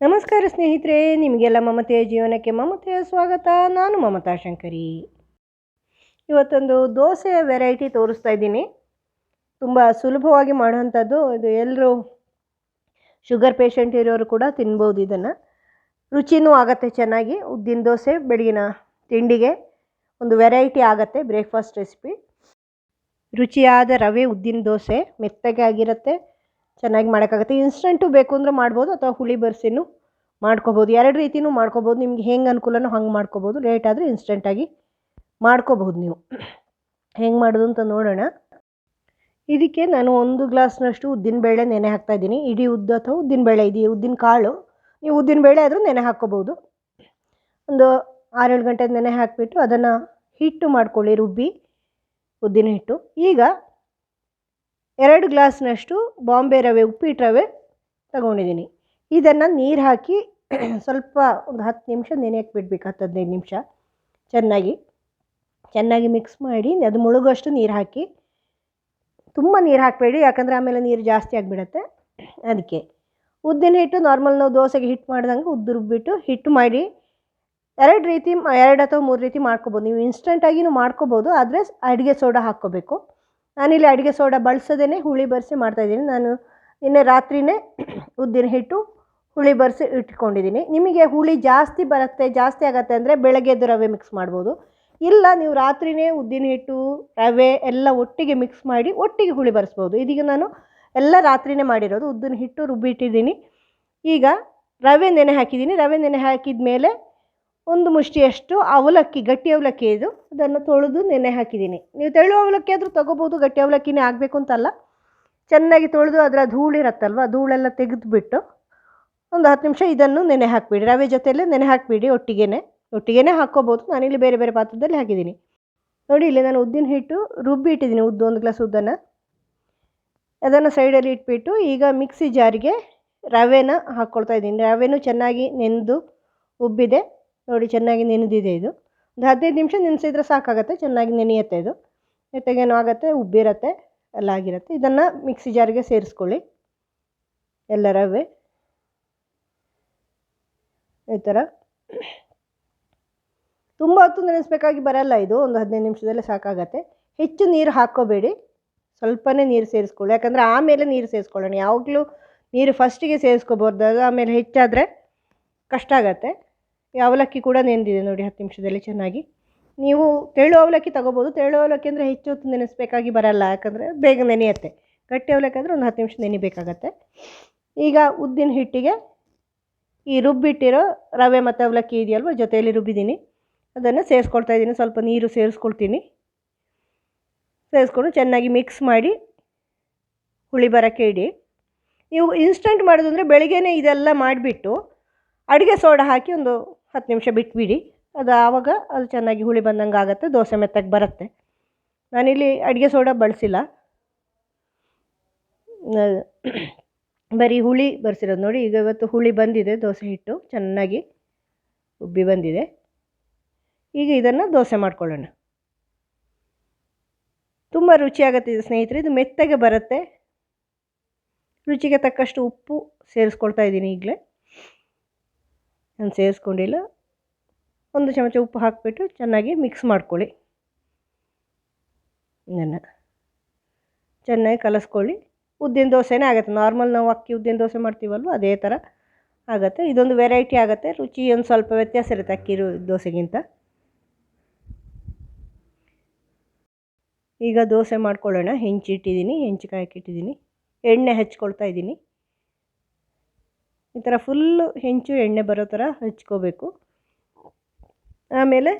ನಮಸ್ಕಾರ ಸ್ನೇಹಿತರೆ, ನಿಮಗೆಲ್ಲ ಮಮತೆಯ ಜೀವನಕ್ಕೆ ಮಮತೆಯ ಸ್ವಾಗತ. ನಾನು ಮಮತಾ ಶಂಕರಿ. ಇವತ್ತೊಂದು ದೋಸೆಯ ವೆರೈಟಿ ತೋರಿಸ್ತಾ ಇದ್ದೀನಿ. ತುಂಬ ಸುಲಭವಾಗಿ ಮಾಡುವಂಥದ್ದು. ಇದು ಎಲ್ಲರೂ ಶುಗರ್ ಪೇಷಂಟ್ ಇರೋರು ಕೂಡ ತಿನ್ಬೋದು ಇದನ್ನು. ರುಚಿನೂ ಆಗುತ್ತೆ ಚೆನ್ನಾಗಿ. ಉದ್ದಿನ ದೋಸೆ, ಬೆಳಗಿನ ತಿಂಡಿಗೆ ಒಂದು ವೆರೈಟಿ ಆಗುತ್ತೆ ಬ್ರೇಕ್ಫಾಸ್ಟ್ ರೆಸಿಪಿ ರುಚಿಯಾದ ರವೆ, ಉದ್ದಿನ ದೋಸೆ, ಮೆತ್ತಗೆ ಆಗಿರುತ್ತೆ. ಚೆನ್ನಾಗಿ ಮಾಡೋಕ್ಕಾಗುತ್ತೆ. ಇನ್ಸ್ಟೆಂಟು ಬೇಕು ಅಂದರೆ ಮಾಡ್ಬೋದು ಅಥವಾ ಹುಳಿ ಬರ್ಸಿನೂ ಮಾಡ್ಕೋಬೋದು. ಎರಡು ರೀತಿನೂ ಮಾಡ್ಕೋಬೋದು. ನಿಮ್ಗೆ ಹೆಂಗೆ ಅನುಕೂಲನೋ ಹಂಗೆ ಮಾಡ್ಕೋಬೋದು. ಲೇಟ್ ಆದರೆ ಇನ್ಸ್ಟೆಂಟಾಗಿ ಮಾಡ್ಕೋಬೋದು ನೀವು. ಹೆಂಗೆ ಮಾಡೋದು ಅಂತ ನೋಡೋಣ. ಇದಕ್ಕೆ ನಾನು ಒಂದು ಗ್ಲಾಸ್ನಷ್ಟು ಉದ್ದಿನಬೇಳೆ ನೆನೆ ಹಾಕ್ತಾಯಿದ್ದೀನಿ ಇಡೀ ಉದ್ದು ಅಥವಾ ಉದ್ದಿನಬೇಳೆ ಇದೆಯೇ ಉದ್ದಿನ ಕಾಳು. ನೀವು ಉದ್ದಿನಬೇಳೆ ಆದರೂ ನೆನೆ ಹಾಕ್ಕೋಬೋದು. ಒಂದು ಆರೇಳು ಗಂಟೆ ನೆನೆ ಹಾಕಿಬಿಟ್ಟು ಅದನ್ನು ಹಿಟ್ಟು ಮಾಡ್ಕೊಳ್ಳಿ, ರುಬ್ಬಿ ಉದ್ದಿನ ಹಿಟ್ಟು. ಈಗ ಎರಡು ಗ್ಲಾಸ್ನಷ್ಟು ಬಾಂಬೆ ರವೆ, ಉಪ್ಪಿಟ್ಟು ರವೆ ತಗೊಂಡಿದ್ದೀನಿ. ಇದನ್ನು ನೀರು ಹಾಕಿ ಸ್ವಲ್ಪ ಒಂದು ಹತ್ತು ನಿಮಿಷ ನೆನೆಯಕ್ಕೆ ಬಿಡಬೇಕು, ಹತ್ತು ಹದಿನೈದು ನಿಮಿಷ. ಚೆನ್ನಾಗಿ ಚೆನ್ನಾಗಿ ಮಿಕ್ಸ್ ಮಾಡಿ, ಅದು ಮುಳುಗೋಷ್ಟು ನೀರು ಹಾಕಿ. ತುಂಬ ನೀರು ಹಾಕಬೇಡಿ, ಯಾಕಂದರೆ ಆಮೇಲೆ ನೀರು ಜಾಸ್ತಿ ಆಗಿಬಿಡತ್ತೆ. ಅದಕ್ಕೆ ಉದ್ದಿನ ಹಿಟ್ಟು ನಾರ್ಮಲ್ ನಾವು ದೋಸೆಗೆ ಹಿಟ್ಟು ಮಾಡ್ದಂಗೆ ಉದ್ದು ರುಬ್ಬಿಟ್ಟು ಹಿಟ್ಟು ಮಾಡಿ. ಎರಡು ರೀತಿ, ಎರಡು ಅಥವಾ ಮೂರು ರೀತಿ ಮಾಡ್ಕೊಬೋದು. ನೀವು ಇನ್ಸ್ಟಂಟಾಗಿನೂ ಮಾಡ್ಕೋಬೋದು, ಆದರೆ ಅಡುಗೆ ಸೋಡಾ ಹಾಕ್ಕೋಬೇಕು. ನಾನಿಲ್ಲಿ ಅಡುಗೆ ಸೋಡಾ ಬಳಸದೇ ಹುಳಿ ಬರೆಸಿ ಮಾಡ್ತಾಯಿದ್ದೀನಿ ನಾನು ನಿನ್ನೆ ರಾತ್ರಿಯೇ ಉದ್ದಿನ ಹಿಟ್ಟು ಹುಳಿ ಬರೆಸಿ ಇಟ್ಕೊಂಡಿದ್ದೀನಿ. ನಿಮಗೆ ಹುಳಿ ಜಾಸ್ತಿ ಬರುತ್ತೆ, ಜಾಸ್ತಿ ಆಗುತ್ತೆ ಅಂದರೆ ಬೆಳಗ್ಗೆದ್ದು ರವೆ ಮಿಕ್ಸ್ ಮಾಡ್ಬೋದು. ಇಲ್ಲ, ನೀವು ರಾತ್ರಿಯೇ ಉದ್ದಿನ ಹಿಟ್ಟು, ರವೆ ಎಲ್ಲ ಒಟ್ಟಿಗೆ ಮಿಕ್ಸ್ ಮಾಡಿ ಒಟ್ಟಿಗೆ ಹುಳಿ ಬರೆಸ್ಬೋದು. ಇದೀಗ ನಾನು ಎಲ್ಲ ರಾತ್ರಿಯೇ ಮಾಡಿರೋದು. ಉದ್ದಿನ ಹಿಟ್ಟು ರುಬ್ಬಿಟ್ಟಿದ್ದೀನಿ. ಈಗ ರವೆ ನೆನೆ ಹಾಕಿದ್ದೀನಿ. ರವೆ ನೆನೆ ಹಾಕಿದ ಮೇಲೆ ಒಂದು ಮುಷ್ಟಿಯಷ್ಟು ಅವಲಕ್ಕಿ, ಗಟ್ಟಿ ಅವಲಕ್ಕಿ ಇದು. ಅದನ್ನು ತೊಳೆದು ನೆನೆ ಹಾಕಿದ್ದೀನಿ. ನೀವು ತೆಳು ಅವಲಕ್ಕಿ ಆದರೂ ತೊಗೋಬೋದು, ಗಟ್ಟಿ ಅವಲಕ್ಕಿನೇ ಆಗಬೇಕು ಅಂತಲ್ಲ. ಚೆನ್ನಾಗಿ ತೊಳೆದು ಅದರ ಧೂಳಿರತ್ತಲ್ವ ಧೂಳೆಲ್ಲ ತೆಗೆದುಬಿಟ್ಟು ಒಂದು ಹತ್ತು ನಿಮಿಷ ಇದನ್ನು ನೆನೆ ಹಾಕಿಬಿಡಿ. ರವೆ ಜೊತೆಯಲ್ಲೇ ನೆನೆ ಹಾಕಿಬಿಡಿ ಒಟ್ಟಿಗೆನೆ. ಒಟ್ಟಿಗೆನೇ ಹಾಕ್ಕೋಬೋದು. ನಾನಿಲ್ಲಿ ಬೇರೆ ಬೇರೆ ಪಾತ್ರದಲ್ಲಿ ಹಾಕಿದ್ದೀನಿ. ನೋಡಿ, ಇಲ್ಲಿ ನಾನು ಉದ್ದಿನ ಹಿಟ್ಟು ರುಬ್ಬಿ ಇಟ್ಟಿದ್ದೀನಿ, ಉದ್ದು ಒಂದು ಗ್ಲಾಸ್ ಉದ್ದನ್ನು. ಅದನ್ನು ಸೈಡಲ್ಲಿ ಇಟ್ಬಿಟ್ಟು ಈಗ ಮಿಕ್ಸಿ ಜಾರಿಗೆ ರವೆನ ಹಾಕ್ಕೊಳ್ತಾ ಇದ್ದೀನಿ. ರವೆನೂ ಚೆನ್ನಾಗಿ ನೆನೆದು ಉಬ್ಬಿದೆ. ನೋಡಿ, ಚೆನ್ನಾಗಿ ನೆನೆದಿದೆ ಇದು. ಒಂದು ಹದಿನೈದು ನಿಮಿಷ ನೆನೆಸಿದ್ರೆ ಸಾಕಾಗುತ್ತೆ, ಚೆನ್ನಾಗಿ ನೆನೆಯುತ್ತೆ ಇದು. ಜೊತೆಗೇನು ಆಗುತ್ತೆ, ಉಬ್ಬಿರುತ್ತೆ, ಎಲ್ಲ ಆಗಿರುತ್ತೆ. ಇದನ್ನು ಮಿಕ್ಸಿ ಜಾರಿಗೆ ಸೇರಿಸ್ಕೊಳ್ಳಿ. ಎಲ್ಲ ರವೆ. ಈ ಥರ ತುಂಬ ಹೊತ್ತು ನೆನೆಸ್ಬೇಕಾಗಿ ಬರಲ್ಲ ಇದು. ಒಂದು ಹದಿನೈದು ನಿಮಿಷದಲ್ಲೇ ಸಾಕಾಗತ್ತೆ. ಹೆಚ್ಚು ನೀರು ಹಾಕ್ಕೋಬೇಡಿ. ಸ್ವಲ್ಪನೇ ನೀರು ಸೇರಿಸ್ಕೊಳ್ಳಿ. ಯಾಕಂದರೆ ಆಮೇಲೆ ನೀರು ಸೇರಿಸ್ಕೊಳ್ಳೋಣ. ಯಾವಾಗಲೂ ನೀರು ಫಸ್ಟಿಗೆ ಸೇರಿಸ್ಕೋಬಾರ್ದು. ಅದು ಆಮೇಲೆ ಹೆಚ್ಚಾದರೆ ಕಷ್ಟ ಆಗತ್ತೆ. ಅವಲಕ್ಕಿ ಕೂಡ ನೆಂದಿದೆ ನೋಡಿ ಹತ್ತು ನಿಮಿಷದಲ್ಲಿ ಚೆನ್ನಾಗಿ. ನೀವು ತೆಳು ಅವಲಕ್ಕಿ ತಗೋಬೋದು. ತೆಳು ಅವಲಕ್ಕಿ ಅಂದರೆ ಹೆಚ್ಚು ಹೊತ್ತು ನೆನೆಸ್ಬೇಕಾಗಿ ಬರಲ್ಲ, ಯಾಕಂದರೆ ಬೇಗ ನೆನೆಯುತ್ತೆ. ಗಟ್ಟಿ ಅವಲಕ್ಕಿ ಅಂದರೆ ಒಂದು ಹತ್ತು ನಿಮಿಷ ನೆನಿಬೇಕಾಗತ್ತೆ. ಈಗ ಉದ್ದಿನ ಹಿಟ್ಟಿಗೆ ಈ ರುಬ್ಬಿಟ್ಟಿರೋ ರವೆ ಮತ್ತು ಅವಲಕ್ಕಿ ಇದೆಯಲ್ವ, ಜೊತೆಯಲ್ಲಿ ರುಬ್ಬಿದ್ದೀನಿ. ಅದನ್ನು ಸೇರಿಸ್ಕೊಳ್ತಾ ಇದ್ದೀನಿ. ಸ್ವಲ್ಪ ನೀರು ಸೇರಿಸ್ಕೊಳ್ತೀನಿ. ಸೇರಿಸ್ಕೊಂಡು ಚೆನ್ನಾಗಿ ಮಿಕ್ಸ್ ಮಾಡಿ ಹುಳಿ ಬರೋಕ್ಕೆ ಇಡಿ. ನೀವು ಇನ್ಸ್ಟಂಟ್ ಮಾಡೋದು ಅಂದರೆ ಬೆಳಿಗ್ಗೆನೇ ಇದೆಲ್ಲ ಮಾಡಿಬಿಟ್ಟು ಅಡುಗೆ ಸೋಡಾ ಹಾಕಿ ಒಂದು ಹತ್ತು ನಿಮಿಷ ಬಿಟ್ಬಿಡಿ. ಅದು ಆವಾಗ ಅದು ಚೆನ್ನಾಗಿ ಹುಳಿ ಬಂದಂಗೆ ಆಗುತ್ತೆ, ದೋಸೆ ಮೆತ್ತಗೆ ಬರುತ್ತೆ. ನಾನಿಲ್ಲಿ ಅಡುಗೆ ಸೋಡಾ ಬಳಸಿಲ್ಲ. ಬರೀ ಹುಳಿ ಬರ್ಸಿರೋದು ನೋಡಿ, ಈಗ ಇವತ್ತು ಹುಳಿ ಬಂದಿದೆ, ದೋಸೆ ಹಿಟ್ಟು ಚೆನ್ನಾಗಿ ಉಬ್ಬಿ ಬಂದಿದೆ. ಈಗ ಇದನ್ನು ದೋಸೆ ಮಾಡ್ಕೊಳ್ಳೋಣ. ತುಂಬ ರುಚಿಯಾಗುತ್ತೆ ಸ್ನೇಹಿತರೆ, ಇದು ಮೆತ್ತಗೆ ಬರುತ್ತೆ. ರುಚಿಗೆ ತಕ್ಕಷ್ಟು ಉಪ್ಪು ಸೇರಿಸ್ಕೊಳ್ತಾ ಇದ್ದೀನಿ ಈಗಲೇ. ನಾನು ಸೇರಿಸ್ಕೊಂಡಿಲ್ಲ ಒಂದು ಚಮಚ ಉಪ್ಪು ಹಾಕಿಬಿಟ್ಟು ಚೆನ್ನಾಗಿ ಮಿಕ್ಸ್ ಮಾಡ್ಕೊಳ್ಳಿ. ಇದನ್ನು. ಚೆನ್ನಾಗಿ ಕಲಸ್ಕೊಳ್ಳಿ. ಉದ್ದಿನ ದೋಸೆನೇ ಆಗುತ್ತೆ. ನಾರ್ಮಲ್ ನಾವು ಅಕ್ಕಿ ಉದ್ದಿನ ದೋಸೆ ಮಾಡ್ತೀವಲ್ವ, ಅದೇ ಥರ ಆಗುತ್ತೆ. ಇದೊಂದು ವೆರೈಟಿ ಆಗುತ್ತೆ. ರುಚಿ ಒಂದು ಸ್ವಲ್ಪ ವ್ಯತ್ಯಾಸ ಇರುತ್ತೆ ಅಕ್ಕಿ ದೋಸೆಗಿಂತ. ಈಗ ದೋಸೆ ಮಾಡ್ಕೊಳ್ಳೋಣ. ಹೆಂಚಿಟ್ಟಿದ್ದೀನಿ, ಹೆಂಚು ಕಾಯಕ್ಕಿಟ್ಟಿದ್ದೀನಿ ಎಣ್ಣೆ ಹಚ್ಕೊಳ್ತಾ ಇದ್ದೀನಿ. ಈ ಥರ ಫುಲ್ಲು ಹೆಂಚು, ಎಣ್ಣೆ ಬರೋ ಥರ ಹಚ್ಕೋಬೇಕು. ಆಮೇಲೆ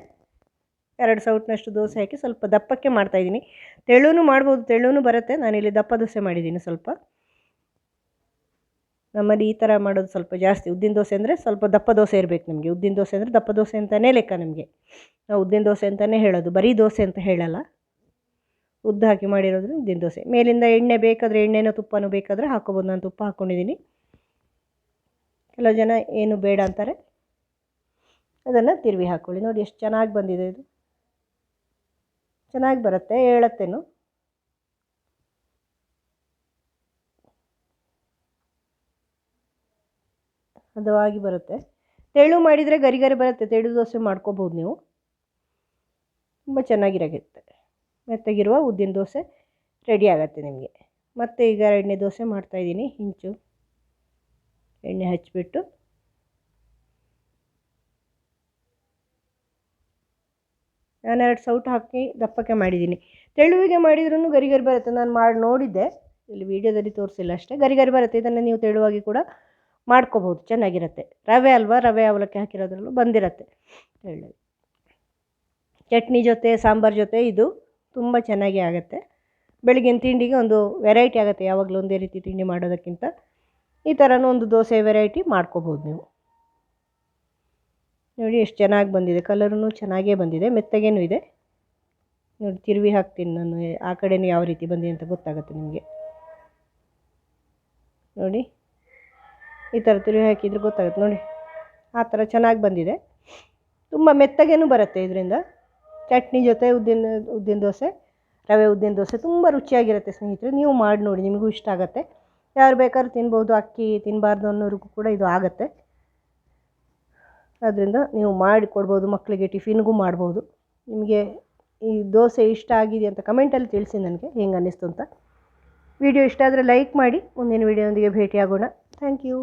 ಎರಡು ಸೌಟ್ನಷ್ಟು ದೋಸೆ ಹಾಕಿ ಸ್ವಲ್ಪ ದಪ್ಪಕ್ಕೆ ಮಾಡ್ತಾಯಿದ್ದೀನಿ ತೆಳುನೂ ಮಾಡ್ಬೋದು, ತೆಳುನೂ ಬರುತ್ತೆ. ನಾನಿಲ್ಲಿ ದಪ್ಪ ದೋಸೆ ಮಾಡಿದ್ದೀನಿ ಸ್ವಲ್ಪ. ನಮ್ಮಲ್ಲಿ ಈ ಥರ ಮಾಡೋದು ಸ್ವಲ್ಪ ಜಾಸ್ತಿ. ಉದ್ದಿನ ದೋಸೆ ಅಂದರೆ ಸ್ವಲ್ಪ ದಪ್ಪ ದೋಸೆ ಇರಬೇಕು ನಮಗೆ. ಉದ್ದಿನ ದೋಸೆ ಅಂದರೆ ದಪ್ಪ ದೋಸೆ ಅಂತಲೇ ಲೆಕ್ಕ ನಮಗೆ. ನಾವು ಉದ್ದಿನ ದೋಸೆ ಅಂತಲೇ ಹೇಳೋದು. ಬರೀ ದೋಸೆ ಅಂತ ಹೇಳಲ್ಲ. ಉದ್ದು ಹಾಕಿ ಮಾಡಿರೋದ್ರಿಂದ ಉದ್ದಿನ ದೋಸೆ. ಮೇಲಿಂದ ಎಣ್ಣೆ ಬೇಕಾದರೆ ಎಣ್ಣೆನೋ ತುಪ್ಪನೋ ಬೇಕಾದರೆ ಹಾಕೋಬೋದು ನಾನು ತುಪ್ಪ ಹಾಕ್ಕೊಂಡಿದ್ದೀನಿ ಕೆಲವು ಜನ ಏನು ಬೇಡ ಅಂತಾರೆ. ಅದನ್ನು ತಿರುವಿ ಹಾಕ್ಕೊಳ್ಳಿ ನೋಡಿ ಎಷ್ಟು ಚೆನ್ನಾಗಿ ಬಂದಿದೆ ಇದು. ಚೆನ್ನಾಗಿ ಬರುತ್ತೆ, ಹೇಳತ್ತೇನು. ಹದವಾಗಿ ಬರುತ್ತೆ. ತೆಳು ಮಾಡಿದರೆ ಗರಿ ಗರಿ ಬರುತ್ತೆ. ತೆಳು ದೋಸೆ ಮಾಡ್ಕೋಬೋದು ನೀವು. ತುಂಬ ಚೆನ್ನಾಗಿರಾಗುತ್ತೆ ಮೆತ್ತಗಿರುವ ಉದ್ದಿನ ದೋಸೆ ರೆಡಿ ಆಗುತ್ತೆ ನಿಮಗೆ. ಮತ್ತೆ ಈಗ ಎರಡನೇ ದೋಸೆ ಮಾಡ್ತಾಯಿದ್ದೀನಿ ಇಂಚು. ಎಣ್ಣೆ ಹಚ್ಚಿಬಿಟ್ಟು ನಾನು ಎರಡು ಸೌಟು ಹಾಕಿ ದಪ್ಪಕ್ಕೆ ಮಾಡಿದ್ದೀನಿ. ತೆಳುವಿಗೆ ಮಾಡಿದ್ರೂ ಗರಿಗರಿ ಗರಿ ಬರುತ್ತೆ. ನಾನು ಮಾಡಿ ನೋಡಿದ್ದೆ. ಇಲ್ಲಿ ವೀಡಿಯೋದಲ್ಲಿ ತೋರಿಸಿಲ್ಲ ಅಷ್ಟೇ. ಗರಿಗರಿ ಗರಿ ಬರುತ್ತೆ. ಇದನ್ನು ನೀವು ತೆಳುವಾಗಿ ಕೂಡ ಮಾಡ್ಕೋಬೋದು. ಚೆನ್ನಾಗಿರುತ್ತೆ. ರವೆ ಅಲ್ವಾ? ರವೆ ಅವಲಕ್ಕಿ ಹಾಕಿರೋದ್ರಲ್ಲೂ ಬಂದಿರುತ್ತೆ. ತೆಳ್ಳಗೆ ಚಟ್ನಿ ಜೊತೆ, ಸಾಂಬಾರು ಜೊತೆ ಇದು ತುಂಬ ಚೆನ್ನಾಗಿ ಆಗುತ್ತೆ. ಬೆಳಗಿನ ತಿಂಡಿಗೆ ಒಂದು ವೆರೈಟಿ ಆಗುತ್ತೆ. ಯಾವಾಗಲೂ ಒಂದೇ ರೀತಿ ತಿಂಡಿ ಮಾಡೋದಕ್ಕಿಂತ. ಈ ಥರನೂ ಒಂದು ದೋಸೆ ವೆರೈಟಿ ಮಾಡ್ಕೋಬೋದು ನೀವು. ನೋಡಿ, ಎಷ್ಟು ಚೆನ್ನಾಗಿ ಬಂದಿದೆ. ಕಲರೂ ಚೆನ್ನಾಗೇ ಬಂದಿದೆ. ಮೆತ್ತಗೇನೂ ಇದೆ. ನೋಡಿ, ತಿರುವಿ ಹಾಕ್ತೀನಿ ನಾನು. ಆ ಕಡೆನೂ ಯಾವ ರೀತಿ ಬಂದಿದೆ ಅಂತ ಗೊತ್ತಾಗುತ್ತೆ ನಿಮಗೆ. ನೋಡಿ, ಈ ಥರ ತಿರುವಿ ಹಾಕಿದ್ರೆ ಗೊತ್ತಾಗುತ್ತೆ. ನೋಡಿ, ಆ ಥರ ಚೆನ್ನಾಗಿ ಬಂದಿದೆ. ತುಂಬ ಮೆತ್ತಗೇನು ಬರುತ್ತೆ ಇದರಿಂದ. ಚಟ್ನಿ ಜೊತೆ ಉದ್ದಿನ ಉದ್ದಿನ ದೋಸೆ, ರವೆ ಉದ್ದಿನ ದೋಸೆ ತುಂಬ ರುಚಿಯಾಗಿರುತ್ತೆ ಸ್ನೇಹಿತರೆ. ನೀವು ಮಾಡಿ ನೋಡಿ, ನಿಮಗೂ ಇಷ್ಟ ಆಗುತ್ತೆ. ಯಾರು ಬೇಕಾದ್ರೂ ತಿನ್ಬೋದು, ಅಕ್ಕಿ ತಿನ್ನಬಾರ್ದು ಅನ್ನೋರಿಗೂ ಕೂಡ ಇದು ಆಗುತ್ತೆ. ಅದರಿಂದ ನೀವು ಮಾಡಿ ಕೊಡ್ಬೋದು ಮಕ್ಕಳಿಗೆ ಟಿಫಿನ್ಗೂ ಮಾಡ್ಬೋದು. ನಿಮಗೆ ಈ ದೋಸೆ ಇಷ್ಟ ಆಗಿದೆ ಅಂತ ಕಮೆಂಟಲ್ಲಿ ತಿಳಿಸಿ ನನಗೆ, ಹೆಂಗೆ ಅನ್ನಿಸ್ತು ಅಂತ. ವಿಡಿಯೋ ಇಷ್ಟ ಆದರೆ ಲೈಕ್ ಮಾಡಿ, ಮುಂದಿನ ವಿಡಿಯೋದೊಂದಿಗೆ ಭೇಟಿಯಾಗೋಣ. Thank you